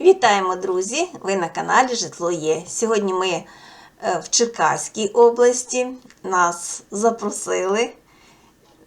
Вітаємо, друзі! Ви на каналі Житло Є. Сьогодні ми е, в Черкаській області. Нас запросили,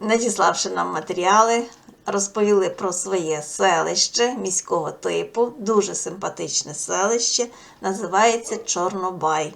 надіславши нам матеріали, розповіли про своє селище міського типу. Дуже симпатичне селище. Називається Чорнобай.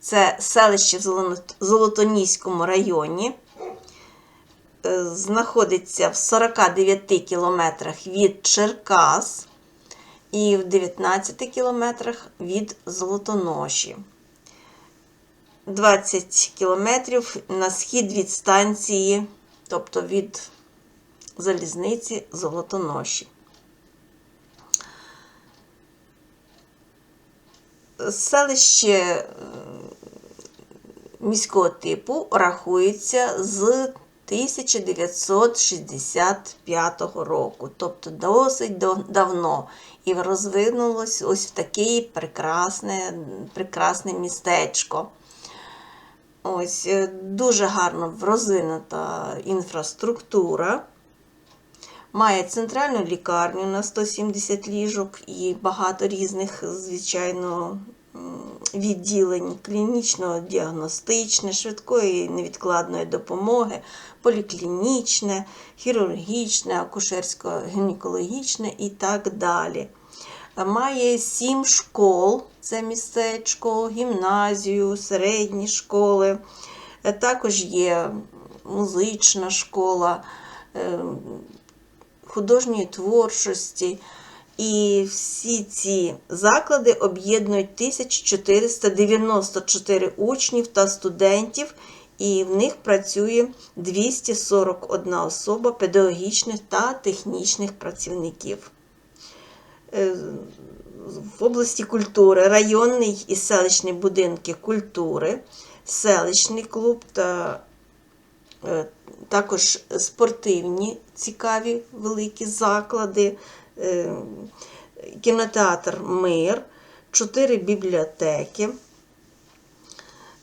Це селище в Золотоніському районі. Е, Знаходиться в 49 кілометрах від Черкас і в 19 кілометрах від Золотоноші. 20 кілометрів на схід від станції, тобто від залізниці Золотоноші. Селище міського типу рахується з 1965 року, тобто досить давно, і розвинулось ось в таке прекрасне, прекрасне містечко. Ось е, дуже гарно розвинута інфраструктура. Має центральну лікарню на 170 ліжок і багато різних, звичайно, відділень клінічно-діагностичне, швидкої невідкладної допомоги, поліклінічне, хірургічне, акушерсько-гінекологічне і так далі. Має сім школ, це містечко, гімназію, середні школи. Е, Також є музична школа, е, художньої творчості. І всі ці заклади об'єднують 1494 учнів та студентів, і в них працює 241 особа педагогічних та технічних працівників. Е, В області культури районний і селищні будинки культури, селищний клуб та е, також спортивні цікаві великі заклади, кінотеатр Мир, чотири бібліотеки.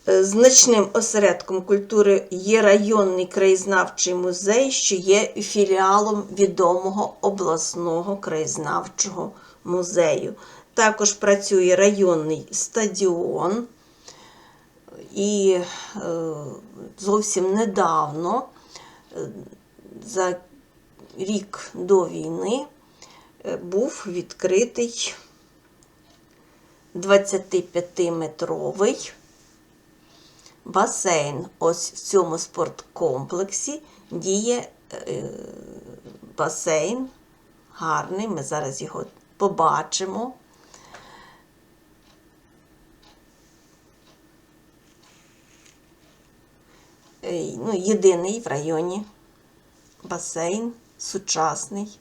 Е, Значним осередком культури є районний краєзнавчий музей, що є філіалом відомого обласного краєзнавчого музею. Також працює районний стадіон. І е, зовсім недавно, е, за рік до війни, е, був відкритий 25-метровий басейн. Ось в цьому спорткомплексі діє е, басейн гарний. Ми зараз його побачимо. Е, ну, єдиний в районі басейн, сучасний.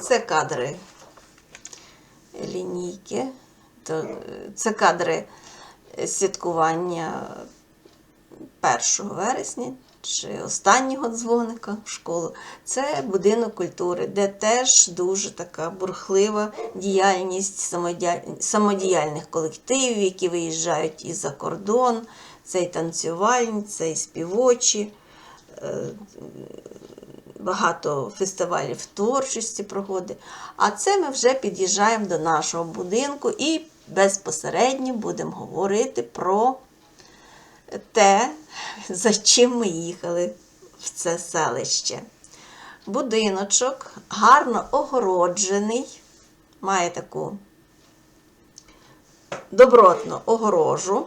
Це кадри лінійки. Е, це кадри святкування 1 вересня чи останнього дзвоника в школу. Це будинок культури, де теж дуже така бурхлива діяльність самодіяльних колективів, які виїжджають і за кордон. Це і танцювальні, це і співочі. Багато фестивалів творчості проходить. А це ми вже під'їжджаємо до нашого будинку і безпосередньо будемо говорити про те, за чим ми їхали в це селище. Будиночок гарно огороджений, має таку добротну огорожу.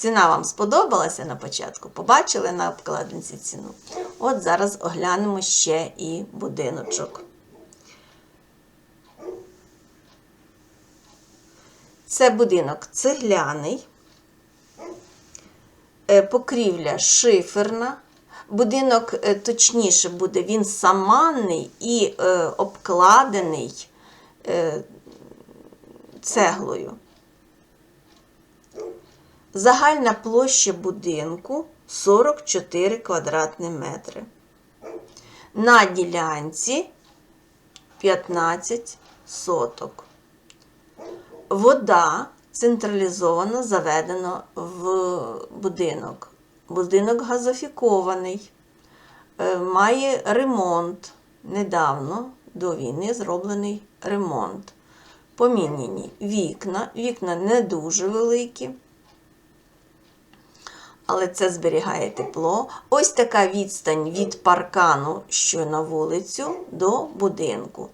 Ціна вам сподобалася на початку? Побачили на обкладинці ціну? От зараз оглянемо ще і будиночок. Це будинок цегляний, Е, покрівля шиферна. Будинок, е, точніше буде, він саманний і е, обкладений цеглою. Загальна площа будинку 44 квадратні метри. на ділянці 15 соток. Вода централізовано заведена в будинок. Будинок газофікований, е, має ремонт. Недавно до війни зроблений ремонт. Поміняні вікна. Вікна не дуже великі, але це зберігає тепло. Ось така відстань від паркану, що на вулицю, до будинку.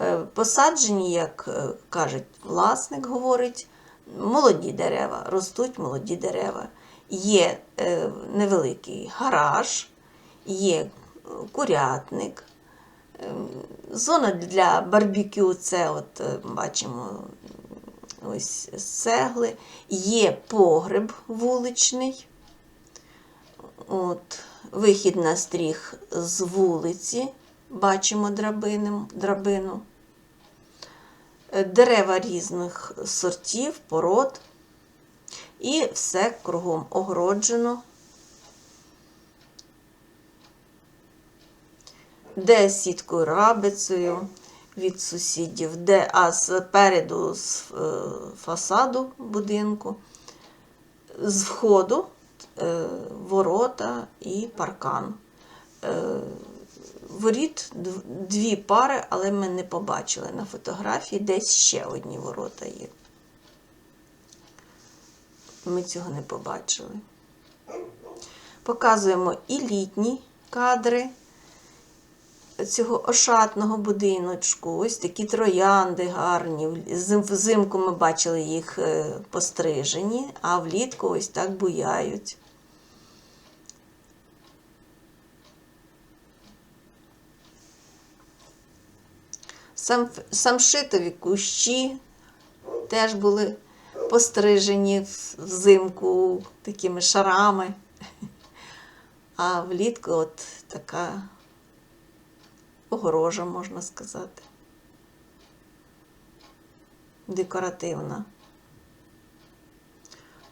Е, Посаджені, як е, каже власник, говорить, молоді дерева, ростуть молоді дерева. Є е, невеликий гараж, є курятник. Зона для барбекю це от бачимо ось цегли. Є погреб вуличний. От, вихід на стріх з вулиці. Бачимо драбину. драбину. Е, Дерева різних сортів, пород. І все кругом огороджено. Де сіткою рабицею від сусідів, де а спереду з е, фасаду будинку, з входу ворота і паркан. Е, Воріт дві пари, але ми не побачили на фотографії, десь ще одні ворота є. Ми цього не побачили. Показуємо і літні кадри цього ошатного будиночку. Ось такі троянди гарні. Взимку ми бачили їх е, пострижені, а влітку ось так буяють. Сам, самшитові кущі теж були пострижені взимку такими шарами. А влітку от така огорожа, можна сказати. Декоративна.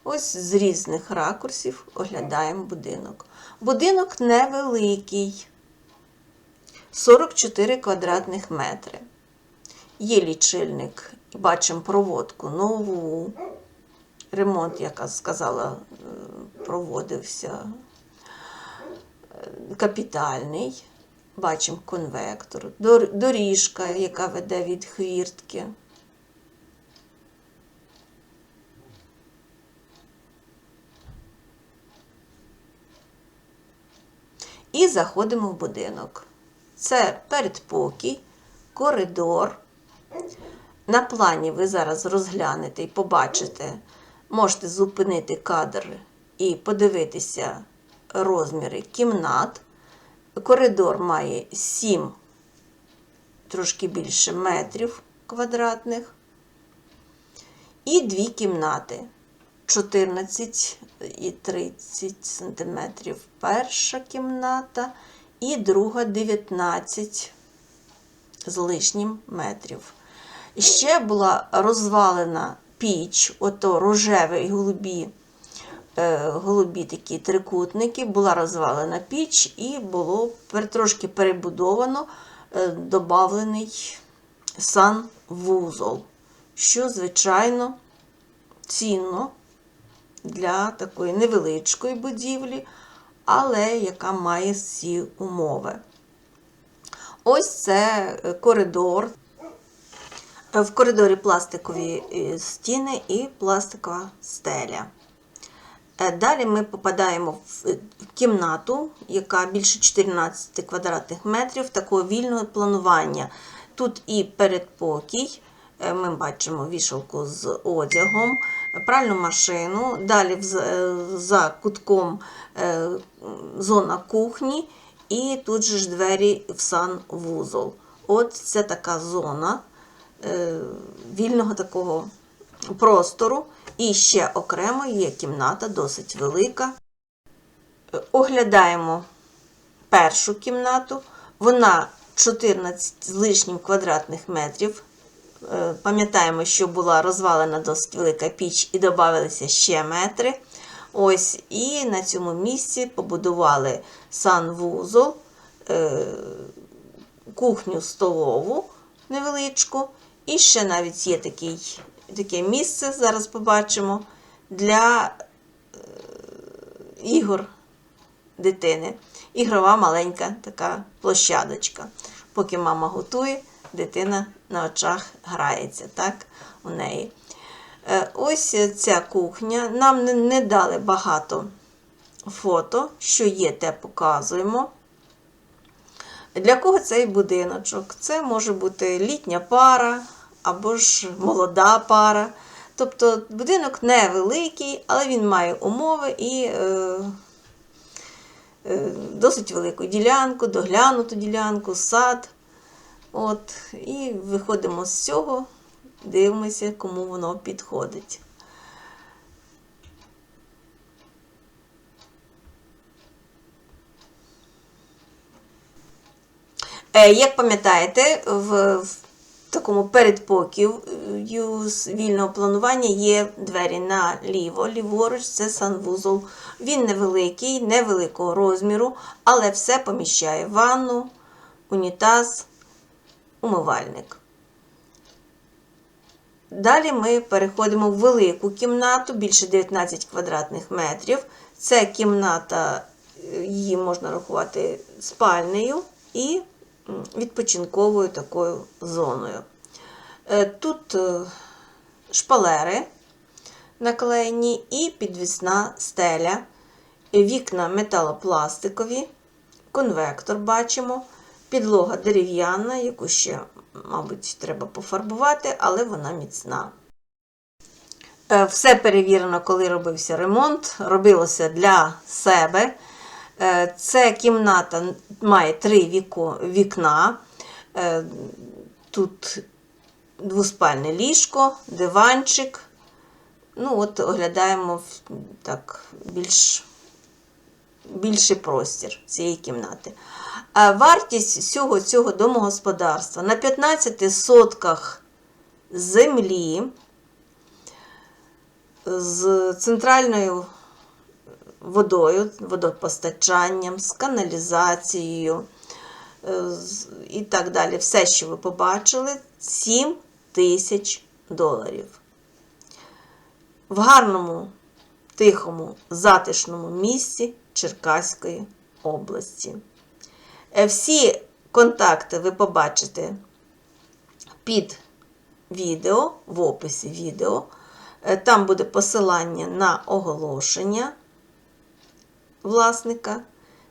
Ось з різних ракурсів оглядаємо будинок. Будинок невеликий. 44 квадратних метри. Є лічильник, і бачимо проводку нову. Ремонт, як я сказала, проводився капітальний. Бачимо конвектор, доріжка, яка веде від хвіртки. І заходимо в будинок. Це передпокій, коридор. На плані ви зараз розглянете і побачите, можете зупинити кадр і подивитися розміри кімнат. Коридор має 7, трошки більше метрів квадратних. І дві кімнати 14 і 30 сантиметрів перша кімната, і друга 19 з лишнім метрів. Ще була розвалена піч, ото рожеві голубі, е, голубі такі трикутники, була розвалена піч і було трошки перебудовано, е, добавлений санвузол, що, звичайно, цінно для такої невеличкої будівлі, але яка має всі умови. Ось це е, коридор. Е, В коридорі пластикові е, стіни і пластикова стеля. Е, Далі ми попадаємо в кімнату, яка більше 14 квадратних метрів, такого вільного планування. Тут і передпокій, ми бачимо вішалку з одягом, пральну машину, далі за кутком зона кухні, і тут же ж двері в санвузол. От це така зона вільного такого простору. І ще окремо є кімната досить велика. Е, Оглядаємо першу кімнату. Вона 14 з лишнім квадратних метрів. Е, Пам'ятаємо, що була розвалена досить велика піч і додавалися ще метри. Ось, і на цьому місці побудували санвузол е, кухню столову невеличку. І ще навіть є такий, таке місце, зараз побачимо, для е, ігор дитини. Ігрова маленька така площадочка. Поки мама готує, дитина на очах грається так, у неї. Е, Ось ця кухня. Нам не- не дали багато фото, що є, те показуємо. Для кого цей будиночок? Це може бути літня пара або ж молода пара. Тобто будинок невеликий, але він має умови і е, е, досить велику ділянку, доглянуту ділянку, сад. От, і виходимо з цього, дивимося, кому воно підходить. Е, Як пам'ятаєте, в, в такому передпокію з вільного планування є двері наліво, ліворуч це санвузол. Він невеликий, невеликого розміру, але все поміщає ванну, унітаз, умивальник. Далі ми переходимо в велику кімнату, більше 19 квадратних метрів. Це кімната, е, її можна рахувати спальнею і відпочинковою такою зоною. Е, Тут е, шпалери наклеєні і підвісна стеля, вікна металопластикові, конвектор бачимо, підлога дерев'яна, яку ще, мабуть, треба пофарбувати, але вона міцна. Е, Все перевірено, коли робився ремонт, робилося для себе. Е, Це кімната має три вікна. Е, Тут двоспальне ліжко, диванчик. Ну, от оглядаємо так більш, більший простір цієї кімнати. Вартість всього цього домогосподарства на 15 сотках землі з центральною водою, водопостачанням, з каналізацією е, і так далі. Все, що ви побачили, 7 тисяч доларів. В гарному, тихому, затишному місці Черкаської області. Е, Всі контакти ви побачите під відео, в описі відео. Е, Там буде посилання на оголошення власника.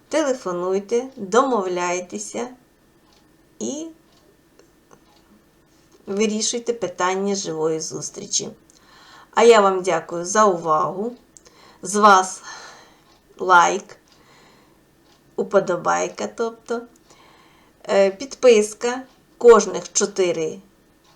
Телефонуйте, домовляйтеся і вирішуйте питання живої зустрічі. А я вам дякую за увагу. З вас лайк, уподобайка, тобто е, підписка кожних 4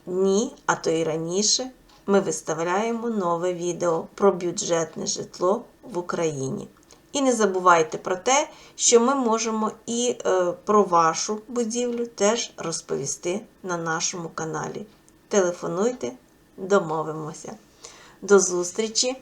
дні, а то і раніше, ми виставляємо нове відео про бюджетне житло в Україні. І не забувайте про те, що ми можемо і е, про вашу будівлю теж розповісти на нашому каналі. Телефонуйте, домовимося. До зустрічі!